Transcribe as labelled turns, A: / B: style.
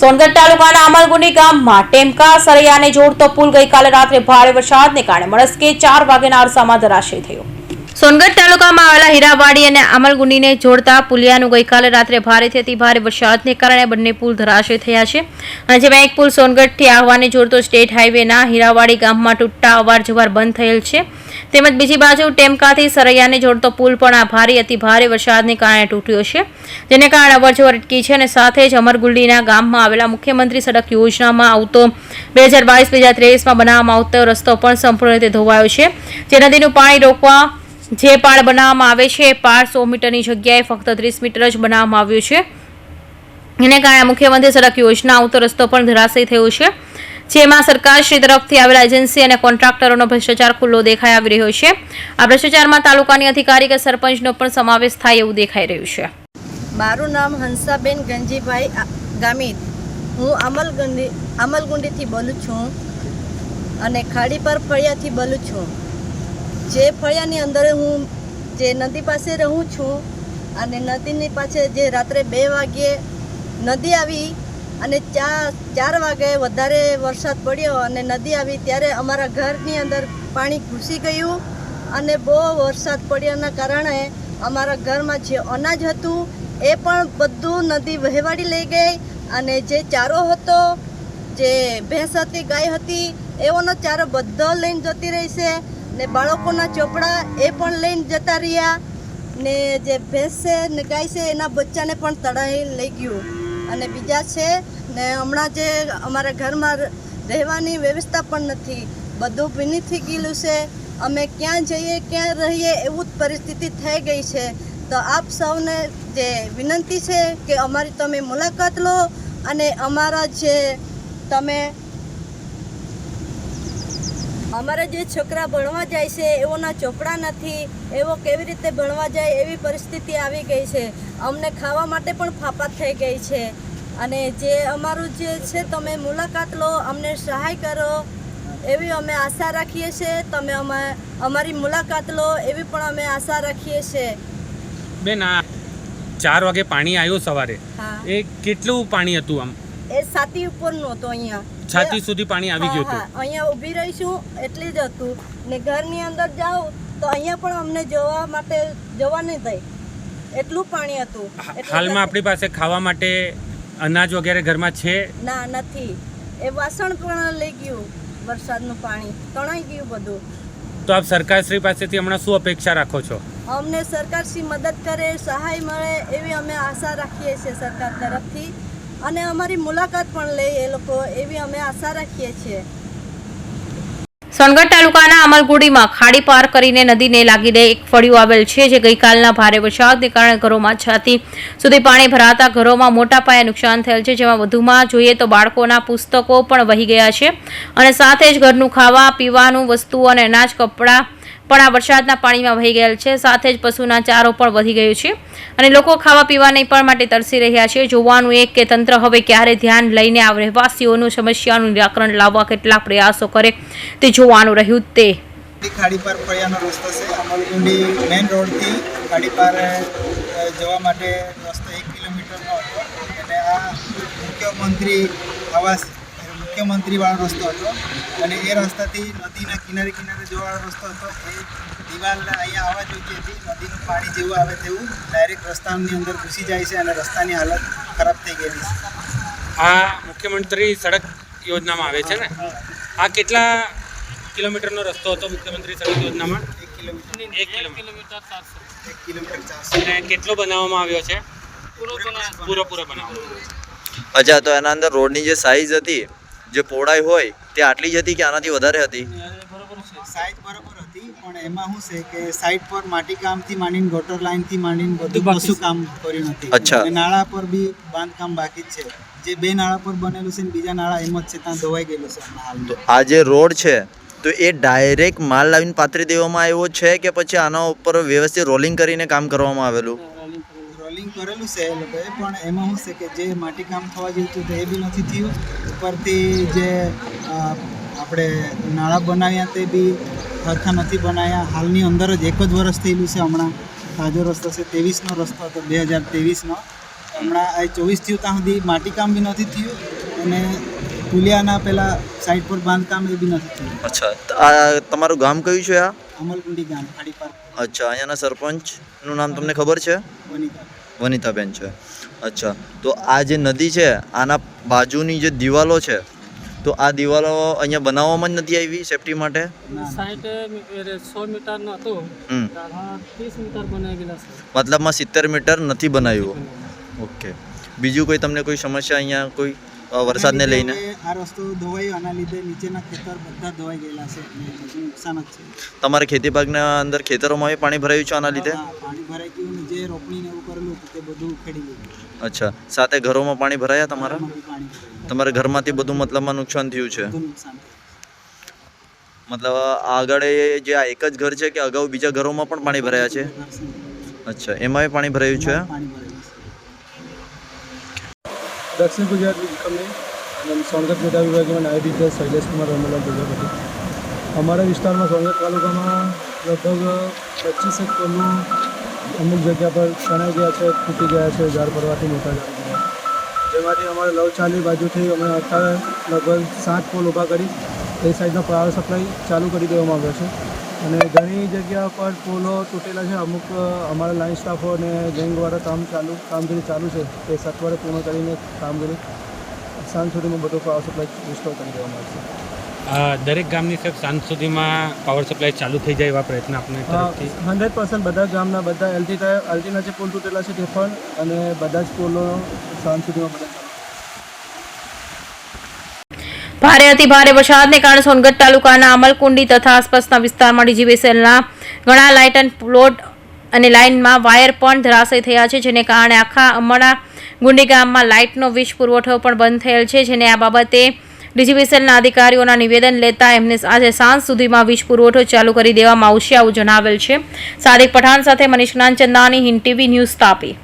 A: સોનગઢ તાલુકાના અમલગુંડી ગામમાં ટેમકા સરૈયાને જોડતો પુલ ગઈકાલે રાત્રે ભારે વરસાદને કારણે મળસ્કે ચાર વાગ્યાના અરસામાં ધરાશય થયો. સોનગઢ તાલુકામાં આવેલા હીરાવાડી અને અમલગુંડીને જોડતા પુલિયાનું ગઈકાલે રાત્રે ભારેથી અતિ ભારે વરસાદને કારણે બંને પુલ ધરાશય થયા છે. અને જેમાં એક પુલ સોનગઢથી આહવાને જોડતો સ્ટેટ હાઈવેના હીરાવાડી ગામમાં તૂટતા અવાર જવાર બંધ થયેલ છે. તેમજ બીજી બાજુ ટેમકાથી સરૈયાને જોડતો પુલ પણ આ ભારે અતિ ભારે વરસાદને કારણે તૂટ્યો છે. જેને કારણે અવરજવર અટકી છે અને સાથે જ અમરગુંડીના ગામમાં આવેલા મુખ્યમંત્રી સડક યોજનામાં આવતો બે હજાર બાવીસ બે હજાર ત્રેવીસમાં બનાવવામાં આવતો રસ્તો પણ સંપૂર્ણ રીતે ધોવાયો છે. જે નદીનું પાણી રોકવા જે પાળ બનાવવામાં આવે છે, પાળ સો મીટરની જગ્યાએ ફક્ત ત્રીસ મીટર જ બનાવવામાં આવ્યું છે. એને કારણે મુખ્યમંત્રી સડક યોજના આવતો રસ્તો પણ ધરાશય થયો છે. જેમાં સરકારશ્રી તરફથી આવેલા એજન્સી અને કોન્ટ્રાક્ટરોનો ભ્રષ્ટાચાર ખુલ્લો દેખાઈ આવી રહ્યો છે. આ ભ્રષ્ટાચારમાં તાલુકાની અધિકારી કે સરપંચનો પણ સમાવેશ થાય એવું દેખાઈ રહ્યું છે.
B: મારું નામ હંસાબેન ગંજીભાઈ ગામિત. હું અમલગુંડી, અમલગુંડીથી બોલું છું અને ખાડી પર ફળિયાથી બોલું છું. જે ફળિયાની અંદર હું જે નદી પાસે રહું છું અને નદીની પાસે જે રાત્રે બે વાગ્યે નદી આવી અને ચાર ચાર વાગે વધારે વરસાદ પડ્યો અને નદી આવી ત્યારે અમારા ઘરની અંદર પાણી ઘૂસી ગયું અને બહુ વરસાદ પડ્યાના કારણે અમારા ઘરમાં જે અનાજ હતું એ પણ બધું નદી વહેવાડી લઈ ગઈ અને જે ચારો હતો, જે ભેંસ હતી ગાય હતી, એઓનો ચારો બધો લઈને જતી રહી છે. ને બાળકોના ચોપડા એ પણ લઈને જતા રહ્યા ને જે ભેંસ છે ને ગાય છે એના બચ્ચાને પણ તળાઈ લઈ ગયું. અને બીજા છે ને હમણાં જે અમારા ઘરમાં રહેવાની વ્યવસ્થા પણ નથી. બધું ભીની થઈ ગયેલું છે. અમે ક્યાં જઈએ, ક્યાં રહીએ એવું જ પરિસ્થિતિ થઈ ગઈ છે. તો આપ સૌને જે વિનંતી છે કે અમારી તમે મુલાકાત લો અને અમારા જે તમે અમારા જે છોકરા ભણવા જાય છે એઓના ચોપડા નથી એવો કેવી રીતે ભણવા જાય એવી પરિસ્થિતિ આવી ગઈ છે. અમને ખાવા માટે પણ ફાફા થઈ ગઈ છે. અને જે અમારું જે છે તમે મુલાકાત લો અમને સહાય કરો. એવી અમે આશા રાખીએ છીએ. તમે અમે અમારી મુલાકાત લો એવી પણ અમે આશા રાખીએ છીએ.
C: બેન આ ચાર વાગે પાણી આવ્યું સવારે.
B: હા.
C: એ કેટલું પાણી હતું આમ?
B: એ છાતી ઉપરનું હતું અહીંયા.
C: છાતી સુધી પાણી આવી ગયું હતું.
B: અહીંયા ઊભી રહીશું એટલે જ હતું. ને ઘરની અંદર જાઓ તો અહીંયા પણ અમને જોવા માટે જવા નહીં થાય એટલું પાણી હતું.
C: હાલમાં આપણી પાસે ખાવા માટે અનાજ વગેરે ઘરમાં છે?
B: ના નથી. એ વાસણ પણ લઈ ગયું વરસાદનું પાણી. તણાઈ ગયું બધું.
C: તો આપ સરકારશ્રી પાસેથી હમણાં શું અપેક્ષા રાખો છો?
B: અમને સરકારશ્રી મદદ કરે સહાય મળે એવી અમે આશા રાખીએ છીએ સરકાર તરફથી. અને અમારી મુલાકાત પણ લે એ લોકો, એવી અમે આશા રાખીએ છીએ.
A: સોનગઢ તાલુકાના અમલગુડીમાં ખાડી પાર કરીને નદીને લાગીને એક ફળિયું આવેલ છે, જે ગઈકાલના ભારે વરસાદને કારણે ઘરોમાં છાતી સુધી પાણી ભરાતા ઘરોમાં મોટા પાયે નુકસાન થયેલ છે. જેમાં વધુમાં જોઈએ તો બાળકોના પુસ્તકો પણ વહી ગયા છે અને સાથે જ ઘરનું ખાવા, પીવાનું વસ્તુઓ અને અનાજ, કપડાં પણ આ વરસાદના પાણીમાં વહી ગયેલ છે. સાથે જ પશુના ચારો પણ વધી ગયો છે અને લોકો ખાવા પીવાની પણ માટે તરસી રહ્યા છે. જોવાનું એક કે તંત્ર હવે ક્યારે ધ્યાન લઈને આ રહેવાસીઓનું સમસ્યાનું નિરાકરણ લાવવા કેટલા પ્રયાસો કરે તે જોવાનું રહ્યું તે.
D: ખાડી પર ફળિયાનો રસ્તો છે. અમલકુંડી મેઇન રોડથી ખાડી પર જવા માટે રસ્તો એક કિલોમીટરનો હતો. અને આ મુખ્યમંત્રી આવાસ મુખ્યમંત્રીવાળો રસ્તો હતો. અને એ રસ્તાથી નદીના કિનારે કિનારે જોવાળો રસ્તો હતો. એ દિવાલ અહીંયા આવવા જોઈતી હતી નદીનું પાણી જેવું આવે તેવું ડાયરેક્ટ રસ્તાની અંદર ઘૂસી જાય છે અને રસ્તાની હાલત ખરાબ થઈ ગયેલી છે.
C: આ મુખ્યમંત્રી સડક યોજનામાં આવે છે ને? આ કેટલા કિલોમીટરનો રસ્તો હતો મુખ્યમંત્રી સડક યોજનામાં?
D: એક કિલોમીટર.
C: એક કિલોમીટર.
D: એક કિલોમીટર ચારસો.
C: કેટલો બનાવવામાં આવ્યો છે? પૂરો પૂરો બનાવવામાં
E: અચ્છા તો એના અંદર રોડની જે સાઈઝ હતી જે પહોળાઈ હોય તે આટલી જ હતી કે આનાથી વધારે હતી?
D: સાઈઝ બરોબર હતી પણ એમાં શું છે કે સાઈડ પર માટી કામથી માંડીને ગટર લાઈનથી માંડીને બધું કશું કામ કર્યું નથી.
E: અચ્છા.
D: નાળા પર બી બાંધકામ બાકી જ છે. જે બે નાળા પર બનેલું છે ને બીજા નાળા એમ જ છે ત્યાં ધોવાઈ ગયેલું છે
E: આ જે રોડ છે તો એ ડાયરેક્ટ માલ લાવીને પાથરી દેવામાં આવ્યો છે કે પછી આના ઉપર વ્યવસ્થિત રોલિંગ કરીને કામ કરવામાં આવેલું?
D: રોલિંગ કરેલું છે એ લોકોએ પણ એમાં શું છે કે જે માટીકામ થવા જેવું હતું એ બી નથી થયું. ઉપરથી જે આપણે નાળા બનાવ્યા તે બી સરખા નથી બનાવ્યા હાલની અંદર જ એક જ વર્ષ થયેલું છે હમણાં. તાજો રસ્તો છે ત્રેવીસનો રસ્તો હતો બે હજાર ત્રેવીસનો. હમણાં આ ચોવીસ થયું ત્યાં સુધી માટીકામ બી નથી થયું અને પુલિયાના પેલા સાઈડ પર બાંધકામ એ બી નથી થયું.
E: અચ્છા આ તમારું ગામ કયું છે આ?
D: અમલકુંડી ગામ ખાડી પાર્ક.
E: અચ્છા અહીંયાના સરપંચનું નામ તમને ખબર છે?
D: વનિતા.
E: વનિતાબેન છે. અચ્છા. તો આ જે નદી છે આના બાજુની જે દિવાલો છે તો આ દિવાલો અહીંયા બનાવવામાં જ નથી આવી સેફટી માટે?
D: ના.
F: સાઠ મી- સો હતો.
E: હમ.
F: ત્યાંમાં ત્રીસ મીટર બનાવી છે.
E: મતલબમાં સિત્તેર મીટર નથી બનાવ્યું? ઓકે. બીજું કોઈ તમને કોઈ સમસ્યા અહીંયા કોઈ વરસાદને લઈને.
D: આ રસ્તો ધોવાયો આના લીધે નીચેના ખેતર બધા ધોવાઈ ગયેલા છે અને નુકસાન જ છે.
E: તમારે ખેતી પાકના અંદર ખેતરોમાં પાણી ભરાયું છે આના લીધે?
D: પાણી ભરાઈ ગયું ને જે રોપણી ને એવું કરેલું હતું તે બધું ઉખેડી ગયું
E: અચ્છા સાથે ઘરોમાં પાણી ભરાયા તમારા. તમારા ઘરમાંથી બધું મતલબમાં નુકસાન થયું છે?
D: નુકસાન
E: મતલબ આગળ જે આ એક જ ઘર છે કે અગાઉ બીજા ઘરોમાં પણ પાણી ભરાયા છે? અચ્છા એમાં બી પાણી ભરાયું છે?
D: પાણી ભરાયું છે.
G: દક્ષિણ ગુજરાત કંપની અને સોનગઢ પેટા વિભાગમાં નાયબ ઇન્ચાર્જ શૈલેષકુમાર કુમાર રમેલા પ્રજાપતિ અમારા વિસ્તારમાં સોનગઢ તાલુકામાં લગભગ પચીસેક પોલનું અમુક જગ્યા પર તણાઈ ગયા છે, તૂટી ગયા છે, ઝાડ પડવાથી મોટા ઝાડ જેમાંથી અમારે લવચાલી બાજુથી અમે અત્યારે લગભગ સાત પોલ ઊભા કરી, એ સાઈડનો પાવર સપ્લાય ચાલુ કરી દેવામાં આવ્યો છે. અને ઘણી જગ્યા પર પુલો તૂટેલા છે. અમુક અમારા લાઇન સ્ટાફો અને ગેંગવાળા કામ ચાલુ કામગીરી ચાલુ છે તે સત્વરે પૂર્ણ કરીને કામગીરી સાંજ સુધીમાં બધો પાવર સપ્લાય રિસ્ટોર કરી દેવામાં આવશે
C: દરેક ગામની સાહેબ સાંજ સુધીમાં પાવર સપ્લાય ચાલુ થઈ જાય એવા પ્રયત્ન આપણે
G: હંડ્રેડ પર્સન્ટ બધા ગામના બધા એલટી એલટીના જે પુલ તૂટેલા છે તે પણ અને બધા જ પુલો સાંજ સુધીમાં બધા
A: ભારે અતિ ભારે વરસાદને કારણે સોનગઢ તાલુકાના અમલકુંડી તથા આસપાસના વિસ્તારમાં ડીજીવીએસએલના ઘણા લાઇટ એન્ડ પ્લોટ અને લાઇનમાં વાયર પણ ધરાશય થયા છે, જેને કારણે આખા અમણા ગુંડી ગામમાં લાઇટનો વીજ પુરવઠો પણ બંધ થયેલ છે, જેને આ બાબતે ડીજીવીએસએલના અધિકારીઓના નિવેદન લેતા એમને આજે સાંજ સુધીમાં વીજ પુરવઠો ચાલુ કરી દેવામાં આવશે, આવું જણાવેલ છે. સાદિક પઠાણ સાથે મનીષ જ્ઞાનચંદાની હિન્દ ટીવી ન્યૂઝ તાપી.